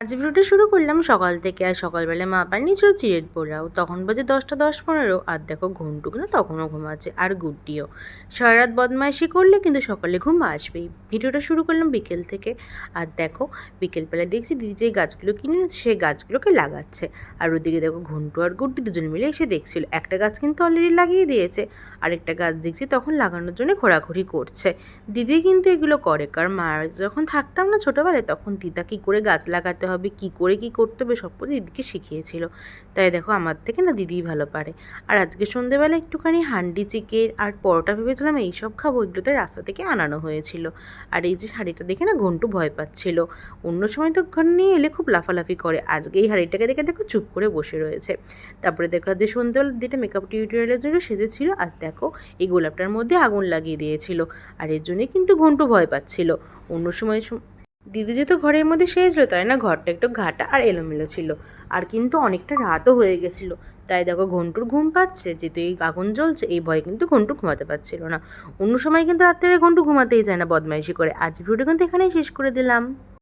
আজ ভিডিওটা শুরু করলাম সকাল থেকে আর সকালবেলা মা বানিয়েছিল চিড়ের পোলাও তখন বাজে দশটা দশ পনেরো আর দেখো ঘুমটুক না তখনও ঘুমাচ্ছে আর গুড্ডিও। সারা রাত বদমাইশি করলে কিন্তু সকালে ঘুম আসবেই। ভিডিওটা শুরু করলাম বিকেল থেকে আর দেখো বিকেলবেলা দেখছি দিদি যে গাছগুলো কিনে সেই গাছগুলোকে লাগাচ্ছে। আর ওদিকে দেখো ঘন্টু আর গুড্ডি দুজন মিলে এসে দেখছিল। একটা গাছ কিন্তু অলরেডি লাগিয়ে দিয়েছে। আরেকটা গাছ দেখছি তখন লাগানোর জন্য ঘোরাঘুরি করছে। দিদি কিন্তু এগুলো করে। কারণ মা যখন থাকতাম না ছোটোবেলায় তখন দিদা কী করে গাছ লাগাতে? হবে, কী করে কী করতে হবে, সব কিছু দিদিকে শিখিয়েছিল। তাই দেখো আমার থেকে না দিদিই ভালো পারে। আর আজকে সন্ধেবেলা একটুখানি হান্ডি চিকেন আর পরোটা ভেবেছিলাম এইসব খাব, এগুলোতে রাস্তা থেকে আনানো হয়েছিল। আর এই যে শাড়িটা দেখে না ঘন্টু ভয় পাচ্ছিল। অন্য সময় তো ঘর নিয়ে এলে খুব লাফালাফি করে। আজকে এই হাড়িটাকে দেখে দেখো চুপ করে বসে রয়েছে। তারপরে দেখো যে সন্ধ্যেবেলা দিটা মেকআপ টিউটোরিয়ালের জন্য সেজেছিল। আর দেখো এই গোলাপটার মধ্যে আগুন লাগিয়ে দিয়েছিল। আর এর জন্যই কিন্তু ঘন্টু ভয় পাচ্ছিল। অন্য সময় সম- দিদি যেহেতু ঘরের মধ্যে সেজলো, তাই না? ঘরটা একটু ঘাটা আর এলোমেলো ছিল। আর কিন্তু অনেকটা রাতও হয়ে গেছিল। তাই দেখো ঘন্টুর ঘুম পাচ্ছে, যেহেতু এই আগুন জ্বলছে, এই ভয়ে কিন্তু ঘন্টু ঘুমাতে পারছিল না। অন্য সময় কিন্তু রাত্রে ঘন্টু ঘুমাতেই যায় না বদমাইশি করে। আজ ভিডিও কিন্তু এখানেই শেষ করে দিলাম।